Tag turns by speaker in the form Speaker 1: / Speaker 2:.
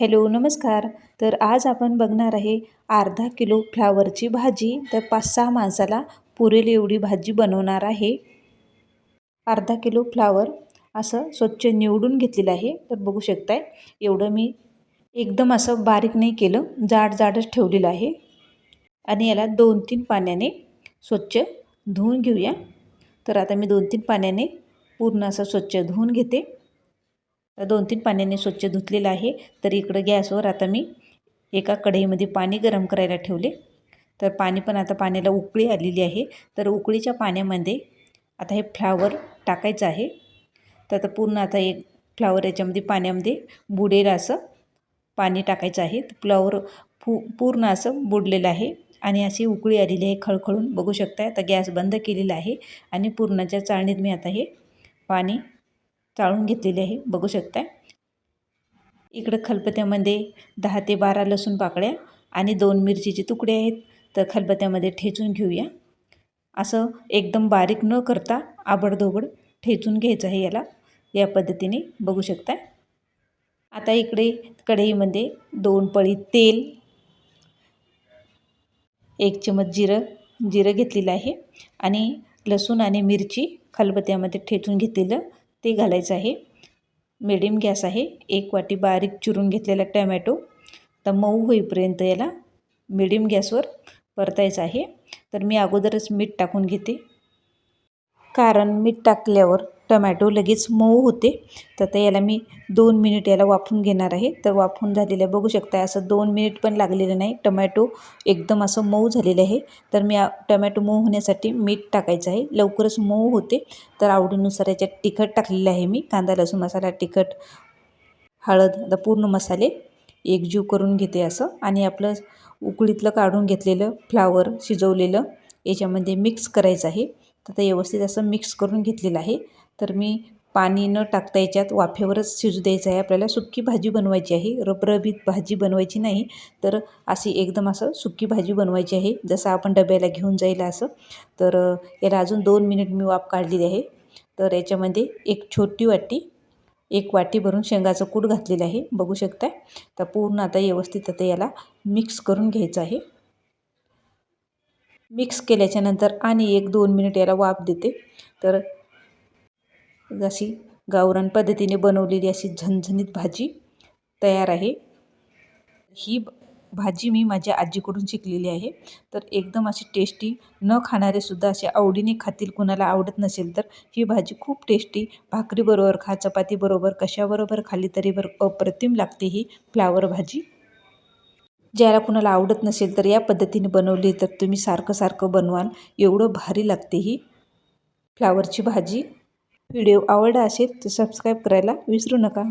Speaker 1: Hello नमस्कार. तर आज आपण बघणार आहे अर्धा किलो फ्लावरची भाजी. तर पाच सहा माणसाला पुरेल एवढी भाजी बनवणार आहे. अर्धा किलो फ्लावर असं स्वच्छ निवडून घेतलेलं आहे. तर बघू शकताय एवढं मी एकदम असं बारीक नाही केलं. जाड जाडच ठेवलेलं आहे. आणि याला दोन तीन पाण्याने स्वच्छ धुवून घेऊया. तर आता मी दोन तीन पाण्याने पूर्ण असं स्वच्छ धुवून घेते. दोन तीन पाण्याने स्वच्छ धुतलेलं आहे. तर इकडं गॅसवर आता मी एका कढईमध्ये पाणी गरम करायला ठेवले. तर पाणी पण आता पाण्याला उकळी आलेली आहे. तर उकळीच्या पाण्यामध्ये आता हे फ्लावर टाकायचं आहे. तर आता पूर्ण आता एक फ्लावर याच्यामध्ये पाण्यामध्ये बुडेल असं पाणी टाकायचं आहे. फ्लावर फू पूर्ण असं बुडलेलं आहे आणि अशी उकळी आलेली आहे खळखळून. बघू शकता आता गॅस बंद केलेला आहे आणि पूर्णाच्या चाळणीत मी आता हे पाणी चाळून घेतलेली आहे. बघू शकता इकडं खलबत्यामध्ये दहा ते बारा लसूण पाकळ्या आणि दोन मिरचीचे तुकडे आहेत. तर खलबत्यामध्ये ठेचून घेऊया. असं एकदम बारीक न करता आबडधोबड ठेचून घ्यायचं आहे याला. या पद्धतीने बघू शकता आता इकडे कढईमध्ये दोन पळी तेल एक चमच जिरं जिरं घेतलेलं आहे. आणि लसूण आणि मिरची खलबत्यामध्ये ठेचून घेतलेलं ते घालायचं आहे. मिडियम गॅस आहे. एक वाटी बारीक चिरून घेतलेला टमॅटो. तर मऊ होईपर्यंत याला मिडियम गॅसवर परतायचं आहे. तर मी अगोदरच मीठ टाकून घेते. कारण मीठ टाकल्यावर टमॅटो लगेच मऊ होते. तर ते याला मी दोन मिनिट याला वाफून घेणार आहे. तर वाफून झालेलं आहे. बघू शकता असं दोन मिनिट पण लागलेलं नाही. टमॅटो एकदम असं मऊ झालेलं आहे. तर मी टमॅटो मऊ होण्यासाठी मीठ टाकायचं आहे. लवकरच मऊ होते. तर आवडीनुसार याच्यात तिखट टाकलेलं आहे मी. कांदा लसूण मसाला तिखट हळद आता पूर्ण मसाले एकजीव करून घेते असं. आणि आपलं उकळीतलं काढून घेतलेलं फ्लावर शिजवलेलं याच्यामध्ये मिक्स करायचं आहे. तर ते व्यवस्थित असं मिक्स करून घेतलेलं आहे. तर मी पाणी न टाकता याच्यात वाफेवरच शिजू द्यायचं आहे. आपल्याला सुक्की भाजी बनवायची आहे. रबरबीत भाजी बनवायची नाही. तर अशी एकदम असं सुक्की भाजी बनवायची आहे. जसं आपण डब्याला घेऊन जाईल असं. तर याला अजून दोन मिनिट मी वाफ काढलेली आहे. तर याच्यामध्ये एक छोटी वाटी एक वाटी भरून शेंगाचं कूट घातलेलं आहे. बघू शकता तर पूर्ण आता व्यवस्थित आता याला मिक्स करून घ्यायचं आहे. मिक्स केल्याच्यानंतर आणि एक दोन मिनिट याला वाफ देते. तर अशी गावरान पद्धतीने बनवलेली अशी झणझणीत भाजी तयार आहे. ही भाजी मी माझ्या आजीकडून शिकलेली आहे. तर एकदम अशी टेस्टी न खाणारेसुद्धा असे आवडीने खातील कुणाला आवडत नसेल तर ही भाजी खूप टेस्टी भाकरीबरोबर खा चपातीबरोबर कशाबरोबर खाली तरी बर अप्रतिम लागते ही फ्लावर भाजी. ज्याला कुणाला आवडत नसेल तर या पद्धतीने बनवली तर तुम्ही सारखं सारखं बनवाल. एवढं भारी लागते ही. फ्लावरची भाजी. व्हिडिओ आवडला असेल तर सबस्क्राईब करायला विसरू नका.